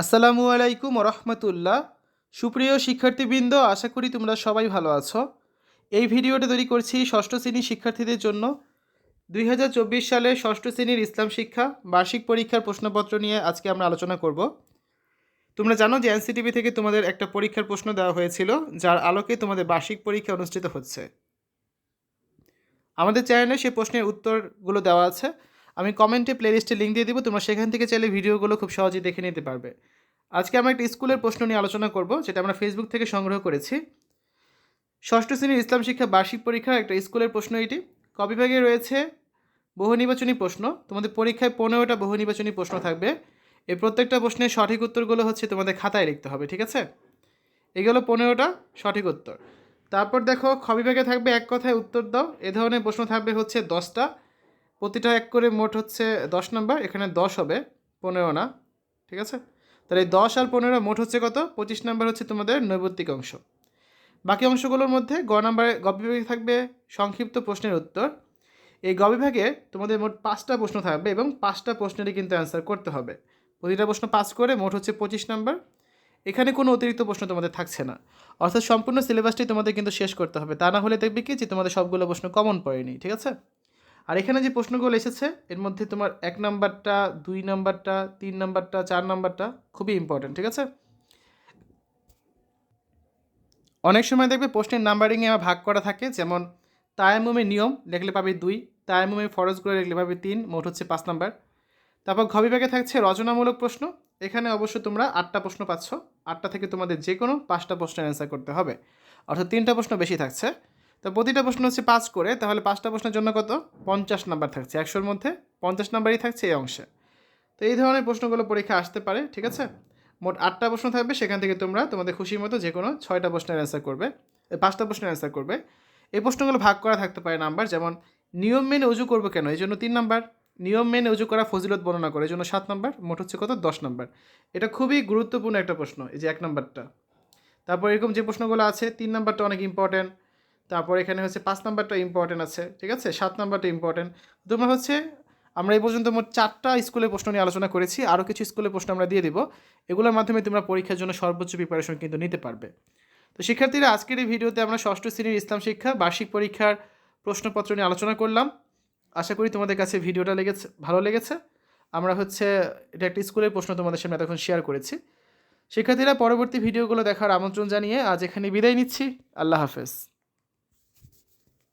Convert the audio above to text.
আসসালামু আলাইকুম রহমতুল্লাহ সুপ্রিয় শিক্ষার্থীবৃন্দ, আশা করি তোমরা সবাই ভালো আছো। এই ভিডিওটা তৈরি করছি ষষ্ঠ শ্রেণির শিক্ষার্থীদের জন্য। দুই হাজার চব্বিশ সালে ষষ্ঠ শ্রেণির ইসলাম শিক্ষা, বার্ষিক পরীক্ষার প্রশ্নপত্র নিয়ে আজকে আমরা আলোচনা করব। তোমরা জানো যে এনসিটিভি থেকে তোমাদের একটা পরীক্ষার প্রশ্ন দেওয়া হয়েছিল, যার আলোকে তোমাদের বার্ষিক পরীক্ষা অনুষ্ঠিত হচ্ছে। আমাদের চ্যানেলে সেই প্রশ্নের উত্তরগুলো দেওয়া আছে। আমি কমেন্টে প্লেলিস্টে লিঙ্ক দিয়ে দেবো, তোমরা সেখান থেকে চাইলে ভিডিওগুলো খুব সহজেই দেখে নিতে পারবে। আজকে আমরা একটা স্কুলের প্রশ্ন নিয়ে আলোচনা করব, যেটা আমরা ফেসবুক থেকে সংগ্রহ করেছি। ষষ্ঠ শ্রেণির ইসলাম শিক্ষা বার্ষিক পরীক্ষা একটা স্কুলের প্রশ্ন এটি। কবিভাগে রয়েছে বহু নির্বাচনী প্রশ্ন। তোমাদের পরীক্ষায় পনেরোটা বহু নির্বাচনী প্রশ্ন থাকবে। এই প্রত্যেকটা প্রশ্নের সঠিক উত্তরগুলো হচ্ছে তোমাদের খাতায় লিখতে হবে, ঠিক আছে? এগুলো পনেরোটা সঠিক উত্তর। তারপর দেখো খবিভাগে থাকবে এক কথায় উত্তর দাও। এ ধরনের প্রশ্ন থাকবে হচ্ছে দশটা। প্রতিটা এক করে মোট হচ্ছে দশ নম্বর, এখানে দশ হবে, পনেরো না, ঠিক আছে? তাহলে এই দশ আর পনেরো মোট হচ্ছে কত? পঁচিশ নাম্বার হচ্ছে তোমাদের নৈবত্তিক অংশ। বাকি অংশগুলোর মধ্যে গ নাম্বারে গ বিভাগে থাকবে সংক্ষিপ্ত প্রশ্নের উত্তর। এই গ বিভাগে তোমাদের মোট পাঁচটা প্রশ্ন থাকবে এবং পাঁচটা প্রশ্নেরই কিন্তু অ্যান্সার করতে হবে। প্রতিটা প্রশ্ন পাস করে মোট হচ্ছে পঁচিশ নাম্বার। এখানে কোনো অতিরিক্ত প্রশ্ন তোমাদের থাকছে না। অর্থাৎ সম্পূর্ণ সিলেবাসটি তোমাদের কিন্তু শেষ করতে হবে। তা না হলে দেখবে কি? যে তোমাদের সবগুলো প্রশ্ন কমন পড়েনি, ঠিক আছে? আর এখানে যে প্রশ্নগুলো এসেছে, এর মধ্যে তোমার এক নাম্বারটা, দুই নাম্বারটা, তিন নাম্বারটা, চার নাম্বারটা খুবই ইম্পর্টেন্ট ঠিক আছে? অনেক সময় দেখবে প্রশ্নের নাম্বারিংয়ে আমার ভাগ করা থাকে, যেমন তায়ামুমের নিয়ম লিখলে পাবে দুই তায়ামুমের ফরজগুলো লিখলে পাবে তিন, মোট হচ্ছে পাঁচ নাম্বার। তারপর ঘবিভাগে থাকছে রচনামূলক প্রশ্ন, এখানে অবশ্য তোমরা আটটা প্রশ্ন পাচ্ছ, আটটা থেকে তোমাদের যে কোনো পাঁচটা প্রশ্নের অ্যান্সার করতে হবে। অর্থাৎ তিনটা প্রশ্ন বেশি থাকছে। তো প্রতিটা প্রশ্ন হচ্ছে পাঁচ করে, তাহলে পাঁচটা প্রশ্নের জন্য কত? পঞ্চাশ নাম্বার থাকছে, একশোর মধ্যে পঞ্চাশ নাম্বারই থাকছে এই অংশে। তো এই ধরনের প্রশ্নগুলো পরীক্ষা আসতে পারে, ঠিক আছে? মোট আটটা প্রশ্ন থাকবে, সেখান থেকে তোমরা তোমাদের খুশির মতো যে কোনো ছয়টা প্রশ্নের অ্যান্সার করবে পাঁচটা প্রশ্নের অ্যান্সার করবে। এই প্রশ্নগুলো ভাগ করা থাকতে পারে নাম্বার, যেমন নিয়ম মেনে উজু করব কেন? এই জন্য তিন নাম্বার। নিয়ম মেনে উজু করা ফজিলত বর্ণনা করে, এই জন্য সাত নাম্বার, মোট হচ্ছে কত? দশ নাম্বার। এটা খুবই গুরুত্বপূর্ণ একটা প্রশ্ন, এই যে এক নাম্বারটা। তারপর এরকম যে প্রশ্নগুলো আছে, তিন নাম্বারটা অনেক ইম্পর্ট্যান্ট তারপর এখানে হচ্ছে পাঁচ নাম্বারটা ইম্পর্টেন্ট আছে, ঠিক আছে? সাত নাম্বারটা ইম্পর্টেন্ট তোমরা হচ্ছে, আমরা এই পর্যন্ত মোট চারটা স্কুলের প্রশ্ন নিয়ে আলোচনা করেছি। আরও কিছু স্কুলের প্রশ্ন আমরা দিয়ে দিব। এগুলোর মাধ্যমে তোমরা পরীক্ষার জন্য সর্বোচ্চ প্রিপারেশন কিন্তু নিতে পারবে। তো শিক্ষার্থীরা, আজকের এই ভিডিওতে আমরা ষষ্ঠ শ্রেণির ইসলাম শিক্ষা বার্ষিক পরীক্ষার প্রশ্নপত্র নিয়ে আলোচনা করলাম। আশা করি তোমাদের কাছে ভিডিওটা লেগেছে, ভালো লেগেছে। আমরা হচ্ছে, এটা একটা স্কুলের প্রশ্ন তোমাদের সামনে এতক্ষণ শেয়ার করেছি। শিক্ষার্থীরা, পরবর্তী ভিডিওগুলো দেখার আমন্ত্রণ জানিয়ে আজ এখানে বিদায় নিচ্ছি। আল্লাহ হাফেজ।